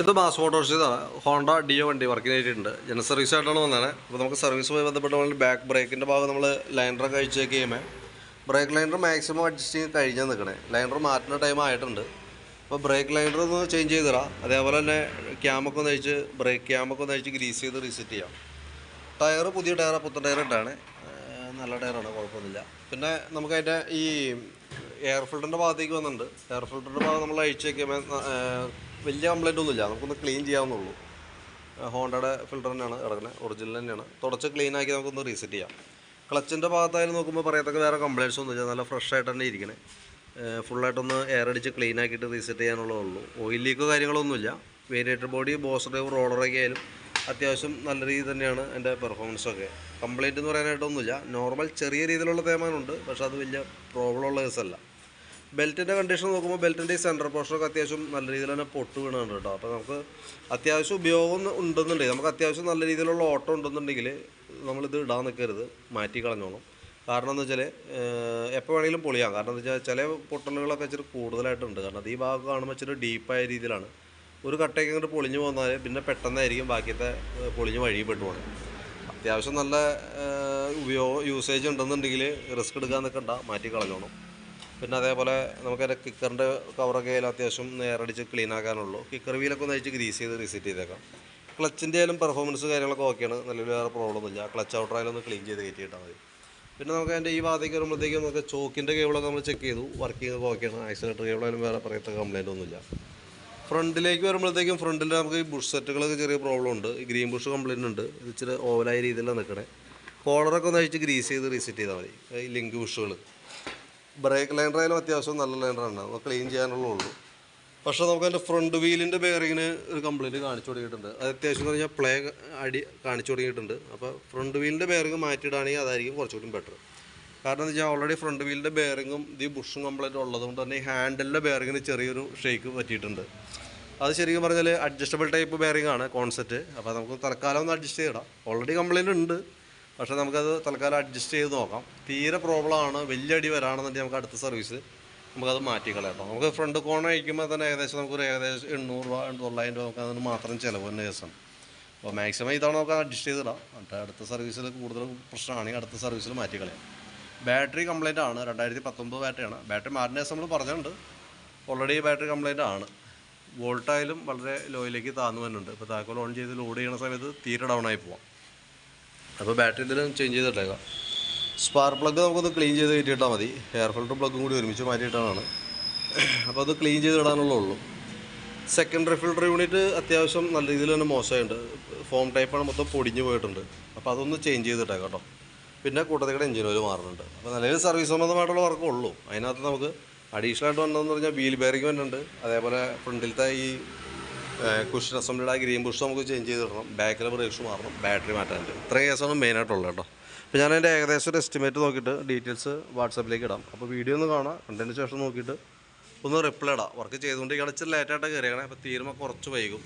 ഇത് mass motors Honda deo വണ്ടി വർക്കിന് ആയിട്ടുണ്ട്. ജന സർവീസ് ആയിട്ടാണ് വന്നത് അപ്പോൾ നമുക്ക് സർവീസുമായി ബന്ധപ്പെട്ട് വേണ്ടി ബാക്ക് ബ്രേക്കിന്റെ ഭാഗം നമ്മൾ ലൈനറൊക്കെ അഴിച്ച് ചെക്ക് ചെയ്യുമ്പോൾ ബ്രേക്ക് ലൈനർ മാക്സിമം അഡ്ജസ്റ്റ് ചെയ്ത് കഴിഞ്ഞാൽ നിൽക്കണേ ലൈനർ മാറ്റുന്ന ടൈം ആയിട്ടുണ്ട്. അപ്പോൾ ബ്രേക്ക് ലൈനർ ഒന്ന് ചേഞ്ച് ചെയ്ത് തരാം. അതേപോലെ തന്നെ ക്യാമൊക്കെ ഒന്ന് അഴിച്ച് ബ്രേക്ക് ക്യാമൊക്കെ ഒന്ന് അഴിച്ച് ഗ്രീസ് ചെയ്ത് റീസെറ്റ് ചെയ്യാം. ടയർ പുതിയ ടയർ പുത്തൻ ടയർ ഇട്ടാണ്. നല്ല ടയറാണ് കുഴപ്പമൊന്നുമില്ല. പിന്നെ നമുക്കതിന്റെ ഈ എയർ ഫിൽറ്ററിന്റെ ഭാഗത്തേക്ക് വന്നിട്ടുണ്ട്. എയർ ഫിൽറ്ററിന്റെ ഭാഗം നമ്മൾ അഴിച്ച് വയ്ക്കുമ്പോൾ വലിയ കംപ്ലൈന്റ് ഒന്നുമില്ല. നമുക്കൊന്ന് ക്ലീൻ ചെയ്യാവുന്നുള്ളൂ ഹോണ്ടയുടെ ഫിൽറ്റർ തന്നെയാണ് കിടക്കുന്നത് ഒറിജിനൽ തന്നെയാണ്. തുടച്ച് ക്ലീൻ ആക്കി നമുക്കൊന്ന് റീസെറ്റ് ചെയ്യാം. ക്ലച്ചിന്റെ ഭാഗത്തായാലും നോക്കുമ്പോൾ പറയത്തക്ക വേറെ കംപ്ലൈന്റ്സ് ഒന്നുമില്ല. നല്ല ഫ്രഷ് ആയിട്ട് തന്നെ ഇരിക്കണേ. ഫുള്ളായിട്ടൊന്ന് എയർ അടിച്ച് ക്ലീൻ ആക്കിയിട്ട് റീസെറ്റ് ചെയ്യാനുള്ളതേ ഉള്ളൂ. ഓയിൽ ലീക്കോ കാര്യങ്ങളൊന്നുമില്ല. വേരിയേറ്റർ ബോഡി ബോസ് ഡ്രൈവ് റോളറൊക്കെ ആയാലും അത്യാവശ്യം നല്ല രീതിയിൽ തന്നെയാണ് എന്റെ പെർഫോമൻസൊക്കെ കംപ്ലൈന്റ് എന്ന് പറയാനായിട്ടൊന്നുമില്ല. നോർമൽ ചെറിയ രീതിയിലുള്ള തേമാനുണ്ട്. പക്ഷേ അത് വലിയ പ്രോബ്ലം ഉള്ള കേസല്ല ബെൽറ്റിന്റെ കണ്ടീഷൻ നോക്കുമ്പോൾ ബെൽറ്റിന്റെ ഈ സെന്റർ പോർഷനൊക്കെ അത്യാവശ്യം നല്ല രീതിയിൽ തന്നെ പൊട്ട് വീണുണ്ട് കേട്ടോ. അപ്പോൾ നമുക്ക് അത്യാവശ്യം ഉപയോഗം ഉണ്ടെന്നുണ്ടെങ്കിൽ നമുക്ക് അത്യാവശ്യം നല്ല രീതിയിലുള്ള ഓട്ടം ഉണ്ടെന്നുണ്ടെങ്കിൽ നമ്മളിത് ഇടാൻ നിൽക്കരുത് മാറ്റി കളഞ്ഞോളും. കാരണം എന്ന് വെച്ചാൽ എപ്പോൾ വേണമെങ്കിലും പൊളിയാം. കാരണം എന്ന് വെച്ചാൽ ചില പൊട്ടലുകളൊക്കെ ഇച്ചിരി കൂടുതലായിട്ടുണ്ട്. കാരണം അത് ഈ ഭാഗം കാണുമ്പോൾ ഇച്ചിരി ഡീപ്പായ രീതിയിലാണ്. ഒരു കട്ടയൊക്കെ അങ്ങോട്ട് പൊളിഞ്ഞു പോന്നാൽ പിന്നെ പെട്ടെന്നായിരിക്കും ബാക്കിയത്തെ പൊളിഞ്ഞ് വഴിപ്പെട്ടു പോകണം അത്യാവശ്യം നല്ല ഉപയോഗം യൂസേജ് ഉണ്ടെന്നുണ്ടെങ്കിൽ റിസ്ക് എടുക്കാൻ നിൽക്കണ്ട മാറ്റി കളഞ്ഞോണം പിന്നെ അതേപോലെ നമുക്കതിന്റെ കിക്കറിന്റെ കവറൊക്കെ ആയാലും അത്യാവശ്യം നേരടിച്ച് ക്ലീൻ ആക്കാനുള്ളൂ. കിക്കർ വീലൊക്കെ ഒന്ന് അഴിച്ച് ഗ്രീസ് ചെയ്ത് റീസെറ്റ് ചെയ്തേക്കാം. ക്ലച്ചിന്റെ ആയാലും പെർഫോമൻസ് കാര്യങ്ങളൊക്കെ ഓക്കെയാണ് നല്ല വേറെ പ്രോബ്ലം ഒന്നുമില്ല. ക്ലച്ച് ഔട്ടർ ആയാലും ഒന്ന് ക്ലീൻ ചെയ്ത് കയറ്റിയിട്ടാൽ മതി. പിന്നെ നമുക്ക് അതിന്റെ ഈ ഭാഗത്തേക്ക് വരുമ്പോഴത്തേക്കും നമുക്ക് ചോക്കിന്റെ കേബിളൊക്കെ നമ്മൾ ചെക്ക് ചെയ്തു. വർക്കിംഗ് ഒക്കെ ഓക്കെയാണ് ആക്സിലേറ്റർ കേബിളായാലും വേറെ പറയത്ത കംപ്ലൈന്റ് ഒന്നുമില്ല. ഫ്രണ്ടിലേക്ക് വരുമ്പോഴത്തേക്കും ഫ്രണ്ടിൽ നമുക്ക് ഈ ബുഷ് സെറ്റുകളൊക്കെ ചെറിയ പ്രോബ്ലം ഉണ്ട്. ഈ ഗ്രീൻ ബുഷ് കംപ്ലൈന്റ് ഉണ്ട്. ഇത് ഇച്ചിരി ഓവലായ രീതിയിലാണ് നിൽക്കണേ കോളറൊക്കെ ഒന്ന് അഴിച്ച് ഗ്രീസ് ചെയ്ത് റീസെറ്റ് ചെയ്താൽ മതി. ഈ ലിങ്ക് ബുഷുകൾ ബ്രേക്ക് ലൈൻഡറായാലും അത്യാവശ്യം നല്ല ലൈൻഡറാണ് അത് ക്ലീൻ ചെയ്യാനുള്ളൂ ഉള്ളൂ പക്ഷേ നമുക്ക് അതിന്റെ ഫ്രണ്ട് വീലിന്റെ ബെയറിങ്ങിന് ഒരു കംപ്ലൈന്റ് കാണിച്ചു തുടങ്ങിയിട്ടുണ്ട്. അത് അത്യാവശ്യം എന്ന് പറഞ്ഞാൽ പ്ലേ അടി കാണിച്ചു തുടങ്ങിയിട്ടുണ്ട്. അപ്പോൾ ഫ്രണ്ട് വീലിന്റെ ബെയറിങ് മാറ്റിയിടാണെങ്കിൽ അതായിരിക്കും കുറച്ചുകൂടി ബെറ്റർ കാരണം എന്താ വെച്ചാൽ ഓൾറെഡി ഫ്രണ്ട് വീലിന്റെ ബെയറിങ്ങും ഈ ബുഷും കംപ്ലൈന്റ് ഉള്ളതുകൊണ്ട് തന്നെ ഈ ഹാൻഡലിന്റെ ബെയറിങ്ങിന് ചെറിയൊരു ഷേക്ക് പറ്റിയിട്ടുണ്ട്. അത് ശരിക്കും പറഞ്ഞാൽ അഡ്ജസ്റ്റബിൾ ടൈപ്പ് ബെയറിംഗ് ആണ് കോൺസെപ്റ്റ് അപ്പോൾ നമുക്ക് തൽക്കാലം ഒന്ന് അഡ്ജസ്റ്റ് ചെയ്യണം ഓൾറെഡി കംപ്ലൈന്റ് ഉണ്ട്. പക്ഷേ നമുക്കത് തൽക്കാലം അഡ്ജസ്റ്റ് ചെയ്ത് നോക്കാം. തീരെ പ്രോബ്ലം ആണ് വലിയ അടി വരാണെന്നുണ്ടെങ്കിൽ നമുക്ക് അടുത്ത സർവീസ് നമുക്കത് മാറ്റിക്കളയാം കളയാം. നമുക്ക് ഫ്രണ്ട് കോൺ അയക്കുമ്പോൾ തന്നെ ഏകദേശം നമുക്കൊരു ഏകദേശം എണ്ണൂറ് രൂപ തൊള്ളായിരം രൂപ നമുക്ക് അതിന് മാത്രം ചിലവ് തന്നെ ദിവസം അപ്പോൾ മാക്സിമം ഇതാണ് നമുക്ക് അഡ്ജസ്റ്റ് ചെയ്തിടാം. എന്നിട്ട് അടുത്ത സർവീസിൽ കൂടുതൽ പ്രശ്നമാണെങ്കിൽ അടുത്ത സർവീസിൽ മാറ്റിക്കളയാം ബാറ്ററി കംപ്ലൈന്റ് ആണ് രണ്ടായിരത്തി പത്തൊമ്പത് ബാറ്ററിയാണ് ബാറ്ററി ദിവസം നമ്മൾ പറഞ്ഞിട്ടുണ്ട്. ഓൾറെഡി ബാറ്ററി കംപ്ലൈന്റ് ആണ്. വോൾട്ടായാലും വളരെ ലോയിലേക്ക് താന്നു വരുന്നുണ്ട്. ഇപ്പോൾ താക്കോൽ ഓൺ ചെയ്ത് ലോഡ് ചെയ്യുന്ന സമയത്ത് തീരെ ഡൗൺ ആയി പോവാം. അപ്പോൾ ബാറ്ററി എന്തെങ്കിലും ചേഞ്ച് ചെയ്തിട്ടേക്കാം. സ്പാർ പ്ലഗ് നമുക്കൊന്ന് ക്ലീൻ ചെയ്ത് കയറ്റിയിട്ടാൽ മതി. എയർ ഫിൽറ്റർ പ്ലഗും കൂടി ഒരുമിച്ച് മാറ്റിയിട്ടാണ്. അപ്പോൾ അത് ക്ലീൻ ചെയ്ത് ഇടാനുള്ളേ ഉള്ളൂ. സെക്കൻഡറി ഫിൽറ്റർ യൂണിറ്റ് അത്യാവശ്യം നല്ല രീതിയിൽ തന്നെ മോശമായിട്ടുണ്ട്. ഫോം ടൈപ്പാണ് മൊത്തം പൊടിഞ്ഞു പോയിട്ടുണ്ട്. അപ്പോൾ അതൊന്ന് ചേഞ്ച് ചെയ്തിട്ടേക്കാം കേട്ടോ. പിന്നെ കൂട്ടത്തിക്കടെ എഞ്ചിൻ ഓയിൽ മാറുന്നുണ്ട്. അപ്പോൾ നല്ലൊരു സർവീസ് സംബന്ധമായിട്ടുള്ള വർക്കേ ഉള്ളൂ. അതിനകത്ത് നമുക്ക് അഡീഷണൽ ആയിട്ട് വന്നതെന്ന് പറഞ്ഞാൽ വീൽ ബെയറിംഗ് വരുന്നുണ്ട് അതേപോലെ ഫ്രണ്ടിലത്തെ ഈ കുഷൻ അസംബ്ലിയുടെ ആ ഗ്രീൻ ബുഷ് നമുക്ക് ചേഞ്ച് ചെയ്തിടണം ബാക്കിലെ ബ്രേക്സ് മാറണം. ബാറ്ററി മാറ്റാനുണ്ട് ഇത്രയും കേസാണ് മെയിനായിട്ടുള്ളത് കേട്ടോ. അപ്പോൾ ഞാൻ അതിന്റെ ഏകദേശം ഒരു എസ്റ്റിമേറ്റ് നോക്കിയിട്ട് ഡീറ്റെയിൽസ് വാട്സാപ്പിലേക്ക് ഇടാം. അപ്പോൾ വീഡിയോ ഒന്ന് കാണാം കണ്ടതിന് ശേഷം നോക്കിയിട്ട് ഒന്ന് റിപ്ലൈ ഇടാം. വർക്ക് ചെയ്തുകൊണ്ടിരിക്കുകയാണ്. ഇച്ചിരി ലേറ്റായിട്ട് കയറിയാണ് അപ്പോൾ തീരുമ്പോൾ കുറച്ച് വൈകും.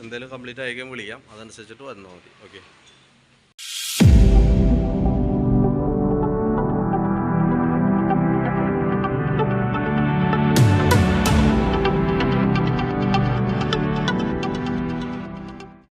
എന്തെങ്കിലും കംപ്ലീറ്റ് ആയിക്കാൻ വിളിക്കാം. അതനുസരിച്ചിട്ട് വന്നാൽ മതി. ഓക്കെ